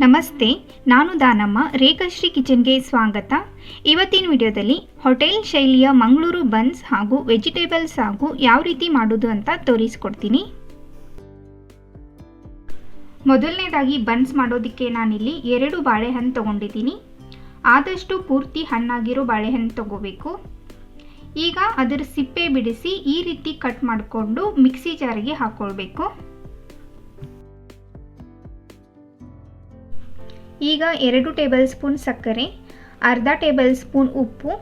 ನಮಸ್ತೆ, ನಾನು ದಾನಮ್ಮ, ರೇಖಾಶ್ರೀ ಕಿಚನ್ಗೆ ಸ್ವಾಗತ. ಇವತ್ತಿನ ವಿಡಿಯೋದಲ್ಲಿ ಹೋಟೆಲ್ ಶೈಲಿಯ ಮಂಗಳೂರು ಬನ್ಸ್ ಹಾಗೂ ವೆಜಿಟೇಬಲ್ಸ್ ಹಾಗೂ ಯಾವ ರೀತಿ ಮಾಡೋದು ಅಂತ ತೋರಿಸ್ಕೊಡ್ತೀನಿ. ಮೊದಲನೇದಾಗಿ ಬನ್ಸ್ ಮಾಡೋದಕ್ಕೆ ನಾನಿಲ್ಲಿ ಎರಡು ಬಾಳೆಹಣ್ಣು ತೊಗೊಂಡಿದ್ದೀನಿ. ಆದಷ್ಟು ಪೂರ್ತಿ ಹಣ್ಣಾಗಿರೋ ಬಾಳೆಹಣ್ಣು ತಗೋಬೇಕು. ಈಗ ಅದರ ಸಿಪ್ಪೆ ಬಿಡಿಸಿ ಈ ರೀತಿ ಕಟ್ ಮಾಡಿಕೊಂಡು ಮಿಕ್ಸಿ ಜಾರಿಗೆ ಹಾಕ್ಕೊಳ್ಬೇಕು ಈಗ ಎರಡು ಟೇಬಲ್ ಸ್ಪೂನ್ ಸಕ್ಕರೆ, ಅರ್ಧ ಟೇಬಲ್ ಸ್ಪೂನ್ ಉಪ್ಪು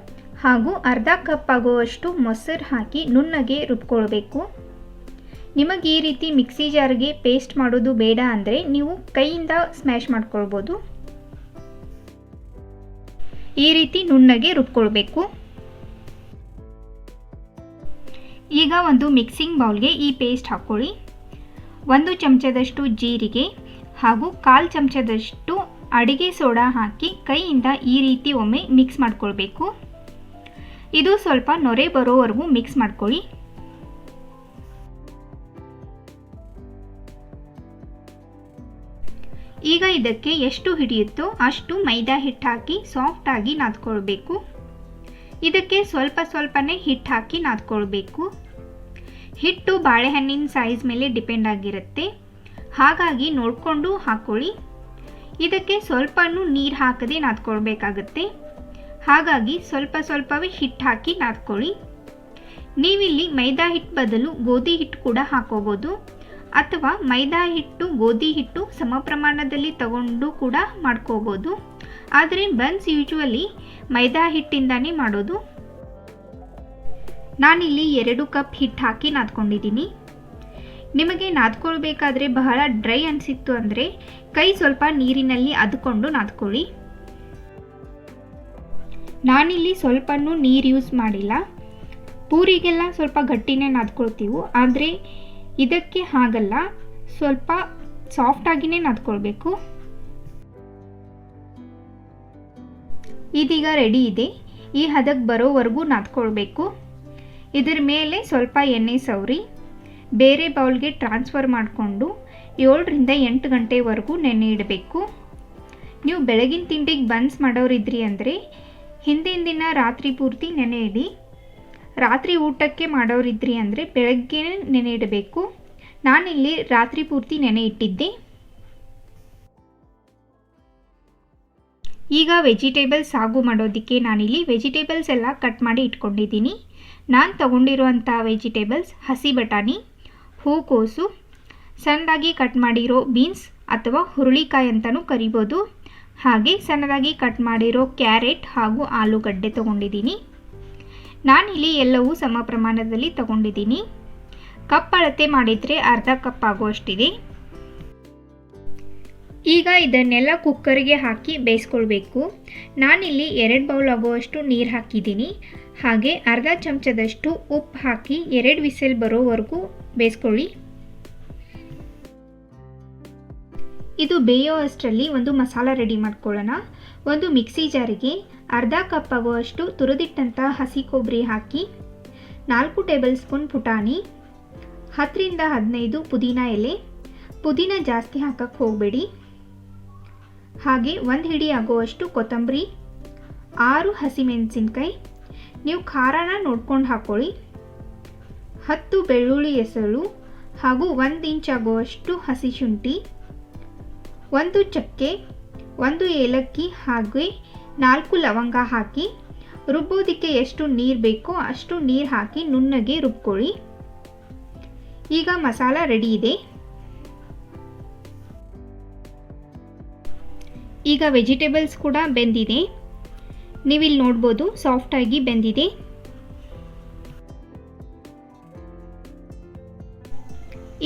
ಹಾಗೂ ಅರ್ಧ ಕಪ್ ಆಗುವಷ್ಟು ಮೊಸರು ಹಾಕಿ ನುಣ್ಣಗೆ ರುಬ್ಕೊಳ್ಬೇಕು. ನಿಮಗೆ ಈ ರೀತಿ ಮಿಕ್ಸಿ ಜಾರ್ಗೆ ಪೇಸ್ಟ್ ಮಾಡೋದು ಬೇಡ ಅಂದರೆ ನೀವು ಕೈಯಿಂದ ಸ್ಮ್ಯಾಶ್ ಮಾಡ್ಕೊಳ್ಬೋದು. ಈ ರೀತಿ ನುಣ್ಣಗೆ ರುಬ್ಕೊಳ್ಬೇಕು. ಈಗ ಒಂದು ಮಿಕ್ಸಿಂಗ್ ಬೌಲ್ಗೆ ಈ ಪೇಸ್ಟ್ ಹಾಕ್ಕೊಳ್ಳಿ. ಒಂದು ಚಮಚದಷ್ಟು ಜೀರಿಗೆ ಹಾಗೂ ಕಾಲು ಚಮಚದಷ್ಟು ಅಡಿಗೆ ಸೋಡಾ ಹಾಕಿ ಕೈಯಿಂದ ಈ ರೀತಿ ಒಮ್ಮೆ ಮಿಕ್ಸ್ ಮಾಡ್ಕೊಳ್ಬೇಕು. ಇದು ಸ್ವಲ್ಪ ನೊರೆ ಬರೋವರೆಗೂ ಮಿಕ್ಸ್ ಮಾಡ್ಕೊಳ್ಳಿ. ಈಗ ಇದಕ್ಕೆ ಎಷ್ಟು ಹಿಡಿಯುತ್ತೋ ಅಷ್ಟು ಮೈದಾ ಹಿಟ್ಟು ಹಾಕಿ ಸಾಫ್ಟಾಗಿ ನಾದ್ಕೊಳ್ಬೇಕು. ಇದಕ್ಕೆ ಸ್ವಲ್ಪ ಸ್ವಲ್ಪನೇ ಹಿಟ್ಟು ಹಾಕಿ ನಾದ್ಕೊಳ್ಬೇಕು. ಹಿಟ್ಟು ಬಾಳೆಹಣ್ಣಿನ ಸೈಜ್ ಮೇಲೆ ಡಿಪೆಂಡ್ ಆಗಿರುತ್ತೆ. ಹಾಗಾಗಿ ನೋಡಿಕೊಂಡು ಹಾಕ್ಕೊಳ್ಳಿ ಇದಕ್ಕೆ ಸ್ವಲ್ಪನೂ ನೀರು ಹಾಕದೆ ನಾದ್ಕೊಳ್ಬೇಕಾಗತ್ತೆ. ಹಾಗಾಗಿ ಸ್ವಲ್ಪ ಸ್ವಲ್ಪವೇ ಹಿಟ್ಟು ಹಾಕಿ ನಾದ್ಕೊಳ್ಳಿ. ನೀವಿಲ್ಲಿ ಮೈದಾ ಹಿಟ್ಟು ಬದಲು ಗೋಧಿ ಹಿಟ್ಟು ಕೂಡ ಹಾಕೋಬೋದು. ಅಥವಾ ಮೈದಾ ಹಿಟ್ಟು, ಗೋಧಿ ಹಿಟ್ಟು ಸಮ ಪ್ರಮಾಣದಲ್ಲಿ ತಗೊಂಡು ಕೂಡ ಮಾಡ್ಕೋಬೋದು. ಆದರೆ ಬನ್ಸ್ ಯೂಶುವಲಿ ಮೈದಾ ಹಿಟ್ಟಿಂದಾನೇ ಮಾಡೋದು. ನಾನಿಲ್ಲಿ ಎರಡು ಕಪ್ ಹಿಟ್ಟು ಹಾಕಿ ನಾದ್ಕೊಂಡಿದ್ದೀನಿ. ನಿಮಗೆ ನಾದ್ಕೊಳ್ಬೇಕಾದ್ರೆ ಬಹಳ ಡ್ರೈ ಅನಿಸಿತ್ತು ಅಂದರೆ ಕೈ ಸ್ವಲ್ಪ ನೀರಿನಲ್ಲಿ ಅದ್ಕೊಂಡು ನಾದ್ಕೊಳ್ಳಿ. ನಾನಿಲ್ಲಿ ಸ್ವಲ್ಪನೂ ನೀರು ಯೂಸ್ ಮಾಡಿಲ್ಲ. ಪೂರಿಗೆಲ್ಲ ಸ್ವಲ್ಪ ಗಟ್ಟಿನೇ ನಾದ್ಕೊಳ್ತೀವಿ. ಆದರೆ ಇದಕ್ಕೆ ಹಾಗಲ್ಲ, ಸ್ವಲ್ಪ ಸಾಫ್ಟಾಗಿಯೇ ನಾದ್ಕೊಳ್ಬೇಕು. ಇದೀಗ ರೆಡಿ ಇದೆ. ಈ ಹದಕ್ಕೆ ಬರೋವರೆಗೂ ನಾದ್ಕೊಳ್ಬೇಕು. ಇದರ ಮೇಲೆ ಸ್ವಲ್ಪ ಎಣ್ಣೆ ಸವರಿ. ಬೇರೆ ಬೌಲ್ಗೆ ಟ್ರಾನ್ಸ್ಫರ್ ಮಾಡಿಕೊಂಡು ಏಳರಿಂದ ಎಂಟು ಗಂಟೆವರೆಗೂ ನೆನೆ ಇಡಬೇಕು. ನೀವು ಬೆಳಗಿನ ತಿಂಡಿಗೆ ಬನ್ಸ್ ಮಾಡೋರಿದ್ರಿ ಅಂದರೆ ಹಿಂದಿನ ದಿನ ರಾತ್ರಿ ಪೂರ್ತಿ ನೆನೆ ಇಡಿ. ರಾತ್ರಿ ಊಟಕ್ಕೆ ಮಾಡೋರಿದ್ರಿ ಅಂದರೆ ಬೆಳಗ್ಗೆ ನೆನೆ ಇಡಬೇಕು. ನಾನಿಲ್ಲಿ ರಾತ್ರಿ ಪೂರ್ತಿ ನೆನೆ ಇಟ್ಟಿದ್ದೆ. ಈಗ ವೆಜಿಟೇಬಲ್ಸ್ ಸಾಗು ಮಾಡೋದಕ್ಕೆ ನಾನಿಲ್ಲಿ ವೆಜಿಟೇಬಲ್ಸ್ ಎಲ್ಲ ಕಟ್ ಮಾಡಿ ಇಟ್ಕೊಂಡಿದ್ದೀನಿ. ನಾನು ತಗೊಂಡಿರುವಂಥ ವೆಜಿಟೇಬಲ್ಸ್ ಹಸಿ ಬಟಾಣಿ ಹೂಕೋಸು, ಸಣ್ಣದಾಗಿ ಕಟ್ ಮಾಡಿರೋ ಬೀನ್ಸ್ ಅಥವಾ ಹುರುಳಿಕಾಯಿ ಅಂತಲೂ ಕರಿಬೋದು. ಹಾಗೆ ಸಣ್ಣದಾಗಿ ಕಟ್ ಮಾಡಿರೋ ಕ್ಯಾರೆಟ್ ಹಾಗೂ ಆಲೂಗಡ್ಡೆ ತಗೊಂಡಿದ್ದೀನಿ. ನಾನಿಲ್ಲಿ ಎಲ್ಲವೂ ಸಮ ಪ್ರಮಾಣದಲ್ಲಿ ತಗೊಂಡಿದ್ದೀನಿ. ಕಪ್ ಅಳತೆ ಮಾಡಿದರೆ ಅರ್ಧ ಕಪ್ ಆಗುವಷ್ಟಿದೆ. ಈಗ ಇದನ್ನೆಲ್ಲ ಕುಕ್ಕರ್ಗೆ ಹಾಕಿ ಬೇಯಿಸ್ಕೊಳ್ಬೇಕು. ನಾನಿಲ್ಲಿ ಎರಡು ಬೌಲ್ ಆಗುವಷ್ಟು ನೀರು ಹಾಕಿದ್ದೀನಿ. ಹಾಗೆ ಅರ್ಧ ಚಮಚದಷ್ಟು ಉಪ್ಪು ಹಾಕಿ ಎರಡು ವಿಸಲ್ ಬರೋವರೆಗೂ ಬೇಯಿಸ್ಕೊಳ್ಳಿ. ಇದು ಬೇಯೋ ಅಷ್ಟರಲ್ಲಿ ಒಂದು ಮಸಾಲ ರೆಡಿ ಮಾಡ್ಕೊಳ್ಳೋಣ. ಒಂದು ಮಿಕ್ಸಿ ಜಾರಿಗೆ ಅರ್ಧ ಕಪ್ ಆಗುವಷ್ಟು ತುರಿದಿಟ್ಟಂಥ ಹಸಿ ಕೊಬ್ಬರಿ ಹಾಕಿ, ನಾಲ್ಕು ಟೇಬಲ್ ಸ್ಪೂನ್ ಪುಟಾಣಿ, ಹತ್ತರಿಂದ ಹದಿನೈದು ಪುದೀನ ಎಲೆ, ಪುದೀನ ಜಾಸ್ತಿ ಹಾಕಕ್ಕೆ ಹೋಗಬೇಡಿ. ಹಾಗೆ ಒಂದು ಹಿಡಿ ಆಗುವಷ್ಟು ಕೊತ್ತಂಬರಿ, ಆರು ಹಸಿಮೆಣಸಿನ್ಕಾಯಿ ನೀವು ಖಾರನ ನೋಡ್ಕೊಂಡು ಹಾಕ್ಕೊಳ್ಳಿ ಹತ್ತು ಬೆಳ್ಳುಳ್ಳಿ ಎಸಳು ಹಾಗೂ ಒಂದು ಇಂಚ್ ಆಗುವಷ್ಟು ಹಸಿ ಶುಂಠಿ, ಒಂದು ಚಕ್ಕೆ, ಒಂದು ಏಲಕ್ಕಿ ಹಾಗೆ ನಾಲ್ಕು ಲವಂಗ ಹಾಕಿ ರುಬ್ಬೋದಕ್ಕೆ ಎಷ್ಟು ನೀರು ಬೇಕೋ ಅಷ್ಟು ನೀರು ಹಾಕಿ ನುಣ್ಣಗೆ ರುಬ್ಕೊಳ್ಳಿ. ಈಗ ಮಸಾಲ ರೆಡಿ ಇದೆ. ಈಗ ವೆಜಿಟೇಬಲ್ಸ್ ಕೂಡ ಬೆಂದಿದೆ. ನೀವಿಲ್ಲಿ ನೋಡ್ಬೋದು, ಸಾಫ್ಟಾಗಿ ಬೆಂದಿದೆ.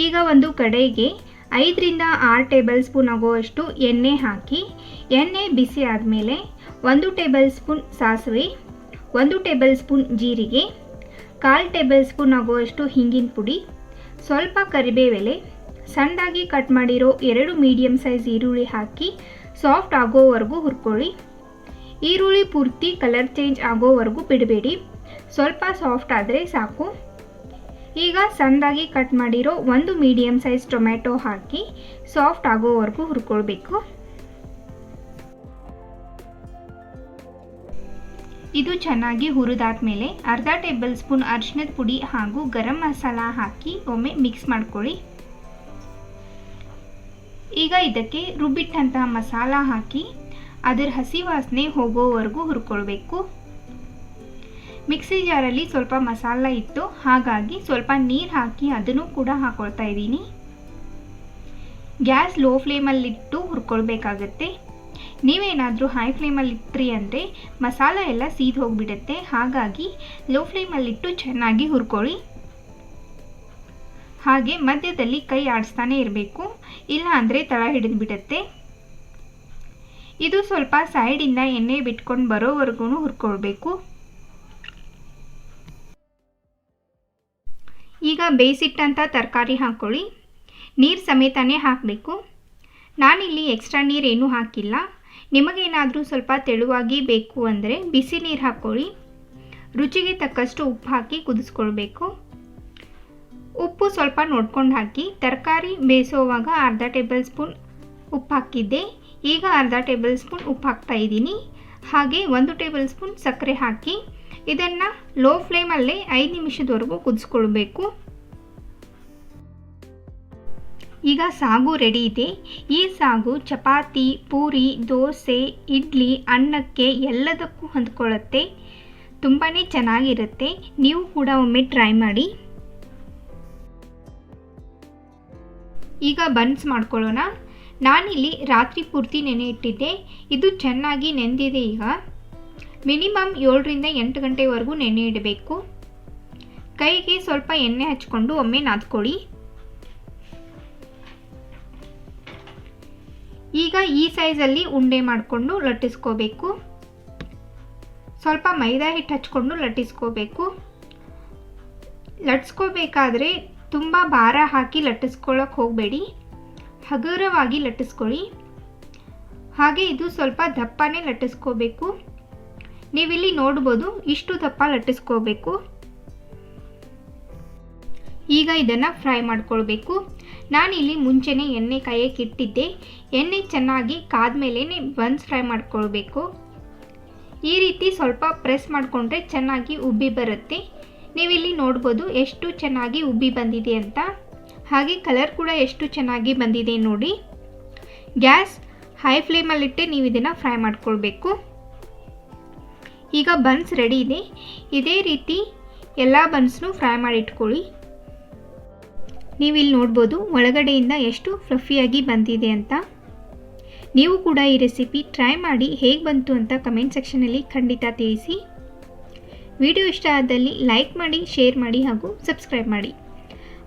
ಈಗ ಒಂದು ಕಡೆಗೆ ಐದರಿಂದ ಆರು ಟೇಬಲ್ ಸ್ಪೂನ್ ಆಗುವಷ್ಟು ಎಣ್ಣೆ ಹಾಕಿ, ಎಣ್ಣೆ ಬಿಸಿ ಆದಮೇಲೆ ಒಂದು ಟೇಬಲ್ ಸ್ಪೂನ್ ಸಾಸಿವೆ, ಒಂದು ಟೇಬಲ್ ಸ್ಪೂನ್ ಜೀರಿಗೆ, ಕಾಲು ಟೇಬಲ್ ಸ್ಪೂನ್ ಆಗುವಷ್ಟು ಹಿಂಗಿನ ಪುಡಿ, ಸ್ವಲ್ಪ ಕರಿಬೇವೆಲೆ, ಸಣ್ಣದಾಗಿ ಕಟ್ ಮಾಡಿರೋ ಎರಡು ಮೀಡಿಯಮ್ ಸೈಜ್ ಈರುಳ್ಳಿ ಹಾಕಿ ಸಾಫ್ಟ್ ಆಗೋವರೆಗೂ ಹುರ್ಕೊಳ್ಳಿ. ಈರುಳ್ಳಿ ಪೂರ್ತಿ ಕಲರ್ ಚೇಂಜ್ ಆಗೋವರೆಗೂ ಬಿಡಬೇಡಿ. ಸ್ವಲ್ಪ ಸಾಫ್ಟ್ ಆದರೆ ಸಾಕು. ಈಗ ಸಣ್ಣದಾಗಿ ಕಟ್ ಮಾಡಿರೋ ಒಂದು ಮೀಡಿಯಂ ಸೈಜ್ ಟೊಮೆಟೊ ಹಾಕಿ ಸಾಫ್ಟ್ ಆಗೋವರೆಗೂ ಹುರ್ಕೊಳ್ಬೇಕು. ಇದು ಚೆನ್ನಾಗಿ ಹುರಿದಾದ ಮೇಲೆ ಅರ್ಧ ಟೇಬಲ್ ಸ್ಪೂನ್ ಅರಿಶಿನದ ಪುಡಿ ಹಾಗೂ ಗರಂ ಮಸಾಲ ಹಾಕಿ ಒಮ್ಮೆ ಮಿಕ್ಸ್ ಮಾಡ್ಕೊಳ್ಳಿ. ಈಗ ಇದಕ್ಕೆ ರುಬ್ಬಿಟ್ಟಂತಹ ಮಸಾಲ ಹಾಕಿ ಅದರ ಹಸಿ ವಾಸನೆ ಹೋಗೋವರೆಗೂ ಹುರ್ಕೊಳ್ಬೇಕು. ಮಿಕ್ಸಿ ಜಾರಲ್ಲಿ ಸ್ವಲ್ಪ ಮಸಾಲ ಇತ್ತು ಹಾಗಾಗಿ ಸ್ವಲ್ಪ ನೀರು ಹಾಕಿ ಅದನ್ನು ಕೂಡ ಹಾಕೊಳ್ತಾ ಇದ್ದೀನಿ. ಗ್ಯಾಸ್ ಲೋ ಫ್ಲೇಮಲ್ಲಿಟ್ಟು ಹುರ್ಕೊಳ್ಬೇಕಾಗತ್ತೆ. ನೀವೇನಾದರೂ ಹೈ ಫ್ಲೇಮಲ್ಲಿ ಇಟ್ರಿ ಅಂದರೆ ಮಸಾಲ ಎಲ್ಲ ಸೀದ್ ಹೋಗಿಬಿಡುತ್ತೆ. ಹಾಗಾಗಿ ಲೋ ಫ್ಲೇಮಲ್ಲಿಟ್ಟು ಚೆನ್ನಾಗಿ ಹುರ್ಕೊಳ್ಳಿ. ಹಾಗೆ ಮಧ್ಯದಲ್ಲಿ ಕೈ ಆಡಿಸ್ತಾನೆ ಇರಬೇಕು. ಇಲ್ಲ ಅಂದರೆ ತಳ ಹಿಡಿದು ಬಿಡುತ್ತೆ ಇದು ಸ್ವಲ್ಪ ಸೈಡಿಂದ ಎಣ್ಣೆ ಬಿಟ್ಕೊಂಡು ಬರೋವರೆಗೂ ಹುರ್ಕೊಳ್ಬೇಕು. ಈಗ ಬೇಯಿಸಿಟ್ಟಂಥ ತರಕಾರಿ ಹಾಕ್ಕೊಳ್ಳಿ ನೀರು ಸಮೇತನೇ ಹಾಕಬೇಕು. ನಾನಿಲ್ಲಿ ಎಕ್ಸ್ಟ್ರಾ ನೀರು ಏನೂ ಹಾಕಿಲ್ಲ. ನಿಮಗೇನಾದರೂ ಸ್ವಲ್ಪ ತೆಳುವಾಗಿ ಬೇಕು ಅಂದರೆ ಬಿಸಿ ನೀರು ಹಾಕ್ಕೊಳ್ಳಿ ರುಚಿಗೆ ತಕ್ಕಷ್ಟು ಉಪ್ಪು ಹಾಕಿ ಕುದಿಸ್ಕೊಳ್ಬೇಕು. ಉಪ್ಪು ಸ್ವಲ್ಪ ನೋಡ್ಕೊಂಡು ಹಾಕಿ. ತರಕಾರಿ ಬೇಯಿಸೋವಾಗ ಅರ್ಧ ಟೇಬಲ್ ಸ್ಪೂನ್ ಉಪ್ಪು ಹಾಕಿದ್ದೆ. ಈಗ ಅರ್ಧ ಟೇಬಲ್ ಸ್ಪೂನ್ ಉಪ್ಪು ಹಾಕ್ತಾ ಇದ್ದೀನಿ. ಹಾಗೆ ಒಂದು ಟೇಬಲ್ ಸ್ಪೂನ್ ಸಕ್ಕರೆ ಹಾಕಿ ಇದನ್ನು ಲೋ ಫ್ಲೇಮಲ್ಲೇ ಐದು ನಿಮಿಷದವರೆಗೂ ಕುದಿಸ್ಕೊಳ್ಬೇಕು. ಈಗ ಸಾಗು ರೆಡಿ ಇದೆ. ಈ ಸಾಗು ಚಪಾತಿ, ಪೂರಿ, ದೋಸೆ, ಇಡ್ಲಿ, ಅನ್ನಕ್ಕೆ ಎಲ್ಲದಕ್ಕೂ ಹೊಂದ್ಕೊಳ್ಳುತ್ತೆ. ತುಂಬಾ ಚೆನ್ನಾಗಿರುತ್ತೆ. ನೀವು ಕೂಡ ಒಮ್ಮೆ ಟ್ರೈ ಮಾಡಿ. ಈಗ ಬನ್ಸ್ ಮಾಡ್ಕೊಳ್ಳೋಣ. ನಾನಿಲ್ಲಿ ರಾತ್ರಿ ಪೂರ್ತಿ ನೆನೆ ಇಟ್ಟಿದ್ದೆ ಇದು ಚೆನ್ನಾಗಿ ನೆಂದಿದೆ ಈಗ. ಮಿನಿಮಮ್ ಏಳರಿಂದ ಎಂಟು ಗಂಟೆವರೆಗೂ ನೆನೆ ಇಡಬೇಕು ಕೈಗೆ ಸ್ವಲ್ಪ ಎಣ್ಣೆ ಹಚ್ಕೊಂಡು ಒಮ್ಮೆ ನಾದ್ಕೊಳ್ಳಿ. ಈಗ ಈ ಸೈಜಲ್ಲಿ ಉಂಡೆ ಮಾಡಿಕೊಂಡು ಲಟ್ಟಿಸ್ಕೋಬೇಕು. ಸ್ವಲ್ಪ ಮೈದಾ ಹಿಟ್ಟು ಹಚ್ಕೊಂಡು ಲಟ್ಟಿಸ್ಕೋಬೇಕು. ಲಟ್ಸ್ಕೋಬೇಕಾದ್ರೆ ತುಂಬ ಭಾರ ಹಾಕಿ ಲಟ್ಟಿಸ್ಕೊಳ್ಳೋಕೆ ಹೋಗಬೇಡಿ. ಹಗುರವಾಗಿ ಲಟ್ಟಿಸ್ಕೊಳ್ಳಿ. ಹಾಗೆ ಇದು ಸ್ವಲ್ಪ ದಪ್ಪನೇ ಲಟ್ಟಿಸ್ಕೋಬೇಕು. ನೀವಿಲ್ಲಿ ನೋಡ್ಬೋದು ಇಷ್ಟು ದಪ್ಪ ಲಟ್ಟಿಸ್ಕೋಬೇಕು. ಈಗ ಇದನ್ನು ಫ್ರೈ ಮಾಡ್ಕೊಳ್ಬೇಕು. ನಾನಿಲ್ಲಿ ಮುಂಚೆನೆ ಎಣ್ಣೆ ಕಾಯಕ್ಕೆ ಇಟ್ಟಿದ್ದೆ. ಎಣ್ಣೆ ಚೆನ್ನಾಗಿ ಕಾದ್ಮೇಲೆ ಬನ್ಸ್ ಫ್ರೈ ಮಾಡ್ಕೊಳ್ಬೇಕು. ಈ ರೀತಿ ಸ್ವಲ್ಪ ಪ್ರೆಸ್ ಮಾಡಿಕೊಂಡ್ರೆ ಚೆನ್ನಾಗಿ ಉಬ್ಬಿ ಬರುತ್ತೆ. ನೀವಿಲ್ಲಿ ನೋಡ್ಬೋದು ಎಷ್ಟು ಚೆನ್ನಾಗಿ ಉಬ್ಬಿ ಬಂದಿದೆ ಅಂತ. ಹಾಗೆ ಕಲರ್ ಕೂಡ ಎಷ್ಟು ಚೆನ್ನಾಗಿ ಬಂದಿದೆ ನೋಡಿ. ಗ್ಯಾಸ್ ಹೈ ಫ್ಲೇಮಲ್ಲಿಟ್ಟೆ ನೀವು ಇದನ್ನು ಫ್ರೈ ಮಾಡ್ಕೊಳ್ಬೇಕು. ಈಗ ಬನ್ಸ್ ರೆಡಿ ಇದೆ. ಇದೇ ರೀತಿ ಎಲ್ಲ ಬನ್ಸ್ನು ಫ್ರೈ ಮಾಡಿ ಇಟ್ಕೊಳ್ಳಿ ನೀವಿಲ್ಲಿ ನೋಡ್ಬೋದು ಒಳಗಡೆಯಿಂದ ಎಷ್ಟು ಫ್ಲಫಿಯಾಗಿ ಬಂದಿದೆ ಅಂತ. ನೀವು ಕೂಡ ಈ ರೆಸಿಪಿ ಟ್ರೈ ಮಾಡಿ ಹೇಗೆ ಬಂತು ಅಂತ ಕಮೆಂಟ್ ಸೆಕ್ಷನಲ್ಲಿ ಖಂಡಿತ ತಿಳಿಸಿ. ವಿಡಿಯೋ ಇಷ್ಟ ಆದಲ್ಲಿ ಲೈಕ್ ಮಾಡಿ, ಶೇರ್ ಮಾಡಿ ಹಾಗೂ ಸಬ್ಸ್ಕ್ರೈಬ್ ಮಾಡಿ.